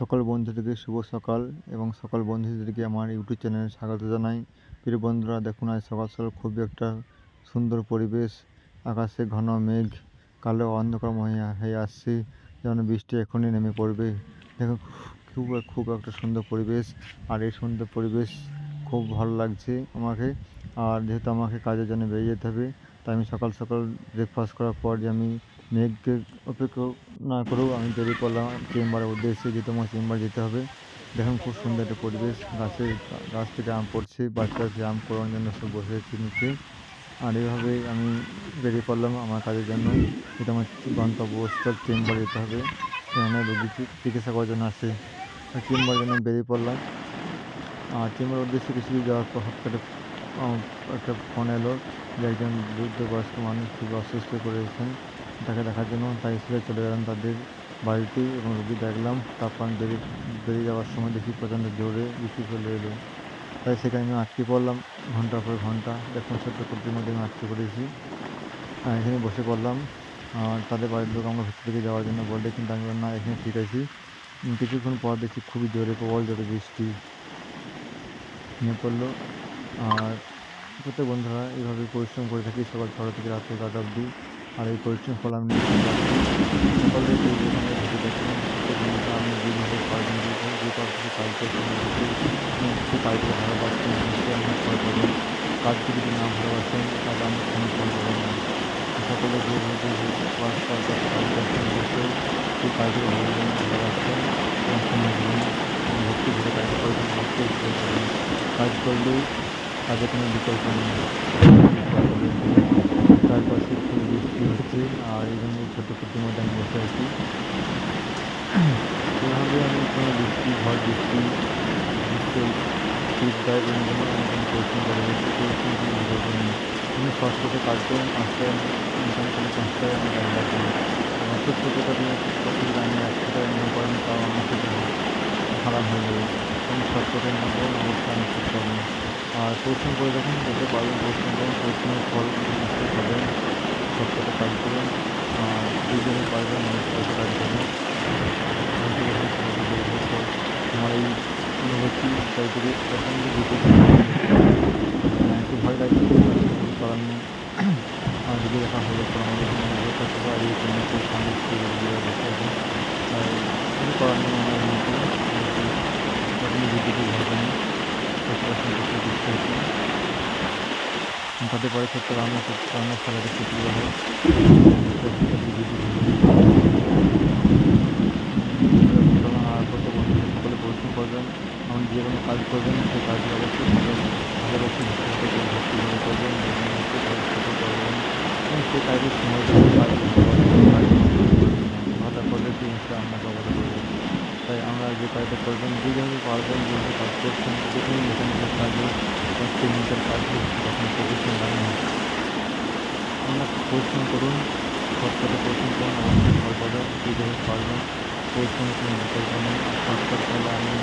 সকল বন্ধুদেরকে শুভ সকাল এবং সকল বন্ধুদেরকে আমার ইউটিউব চ্যানেলে স্বাগত জানাই। প্রিয় বন্ধুরা, দেখুন, আজ সকাল সকাল খুবই একটা সুন্দর পরিবেশ। আকাশে ঘন মেঘ, কালো অন্ধকার হয়ে হয়ে আসছে, যেন বৃষ্টি এখনই নেমে পড়বে। দেখুন, খুব খুব একটা সুন্দর পরিবেশ, আর এই সুন্দর পরিবেশ খুব ভালো লাগছে আমাকে। আর যেহেতু আমাকে কাজের জন্য বেরিয়ে যেতে হবে তাই আমি সকাল সকাল ব্রেকফাস্ট করার পর যে আমি মেঘকে অপেক্ষা না করেও আমি বেরিয়ে পড়লাম চেম্বারের উদ্দেশ্যে যেহেতু আমার চেম্বার যেতে হবে। দেখুন খুব সুন্দর একটা পরিবেশ। গাছে গাছ থেকে আম পড়ছে বাচ্চা আছে আম পড়ানোর জন্য সব বসে নিচে। আর এইভাবেই আমি বেরিয়ে পড়লাম আমার কাজের জন্য যেটা আমার গন্তব্যস্থল চেম্বার যেতে হবে। সেখানে রোগী চিকিৎসা করার জন্য আসে। চেম্বারের জন্য বেরিয়ে পড়লাম। আর চেম্বারের উদ্দেশ্যে কিছু যাওয়ার পর আহ, একটা ফোন এলো যে একজন বৃদ্ধ বয়স্ক মানুষ খুব অসুস্থ পড়েছেন। তাকে দেখার জন্য তাই সেখানে চলে গেলাম তাদের বাড়িতে এবং রোগী দেখলাম। তারপর বেরিয়ে বেরিয়ে যাওয়ার সময় দেখি প্রচণ্ড জোরে বৃষ্টি চলে এলো। তাই সেখানে আমি আটকে পড়লাম ঘণ্টার পর ঘণ্টা। দেখুন ছোট্ট কুটির মধ্যে আমি আটকে পড়েছি। এখানে বসে পড়লাম। তাদের বাড়ির লোক আমরা ভেতর দিকে যাওয়ার জন্য বললে, কিন্তু আমি না, এখানে ঠিক আছি। কিছুক্ষণ পর দেখি খুবই জোরে, প্রবল জোরে বৃষ্টি নিয়ে পড়ল। আর প্রত্যেক বন্ধুরা এইভাবে পরিশ্রম করে থাকি, সকাল ছটা থেকে রাত্রে এগারোটা অবধি। আর এই পরিশ্রম ফল আমি আমি যেভাবে যে কাজ কাজকে ভালোবাসছেন নিশ্চয়ই আমি ফল পাবেন কাজকে যদি না ভালোবাসেন তাহলে আমি কোনো ফল পাবেন না। সকলে যেভাবে কাজ করছেন নিশ্চয়ই সেই ভক্তি কাজ করবেন ভক্তি কাজ করলেই কাজে কোনো বিকল্প নেই। চারপাশে খুব বৃষ্টি হচ্ছে, আর এই জন্য ছোটো কুটির মধ্যে আমি বসে আছি। এভাবে আমি কোনো বৃষ্টি, ঝড় বৃষ্টি গ্রীষ্ম শীত দেয় এই জন্য আমি কোনো পরিশ্রম করে গেছি পরিশ্রম কোনো বিকল্প নেই আমি কাজ করুন পাঁচটা ইনকাম করে পাঁচটায় আমি গাড়ি লাগবে এবং সত্য কথা দিয়ে আমি একশো টাকা করেন তাও আমার হয়ে যাবে। আমি নেব অবশ্যই আমি আর পরিশ্রম করে যখন যেতে পারবেন পরিশ্রম করুন, পরিশ্রমের ফল নিশ্চয়ই পাবেন সৎ কাজ করুন, আর দুজনে পারবেন কাছে কাজ করবেন আমার এই অনুভূতি তাই থেকে প্রচণ্ড দিতে একটু ভয় লাগছে করার যদি দেখা হলো তো আমাদের এখানে এই জন্য খুব সামনে করার নেই আমার মতো যখনই বিদ্যুতের ঘটনা নেই পশুপাখির কিছু দেখতে হচ্ছে তাদের পরে ক্ষেত্রে রান্না করতে রান্নার হয় আর পরিশ্রম করবেন যে কোনো কাজ করবেন সেই কাজটি অবশ্যই করবেন এবং সেই কাজের করলে আপনাকে অবদান করবেন তাই আমরা যে কাজটা করবেন, যেভাবে পারবেন, যেভাবে কাজ করছেন যে কোনো কাজ হোক বা টেকনিক্যাল কাজ হোক তখন পরিশ্রম লাগে না আমরা পরিশ্রম করুন সব কাজে পরিশ্রম করুন অবশ্যই পাবেন যেভাবে পারবেন পরিশ্রমের কোনো বিকল্প নেই আর সৎকার করলে আমি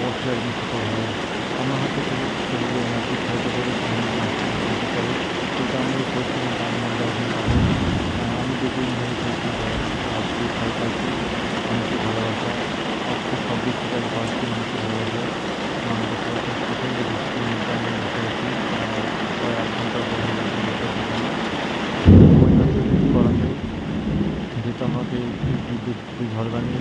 অবশ্যই একদিন সফল হব আমার হাতে শুধু ওনাকে হয়তো করে পারি কিন্তু আমি এই পরিশ্রমের দাম এখন পাবো আমি যদি পরিশ্রম করি আজকে ফল পাচ্ছি ভালোবাসা আজকে সব দিক থেকে আমি পাচ্ছি মানুষের ভালোবাসা আমাদের সবাইকে প্রচণ্ড বৃষ্টির মধ্যে আমি বসে আছি আর প্রায় এক ঘণ্টার পর আমি বসে আছি এখানে। ওই হচ্ছে কিছু করার নেই যেহেতু আমাকে এই বিদ্যুৎ ঝড় বানিয়ে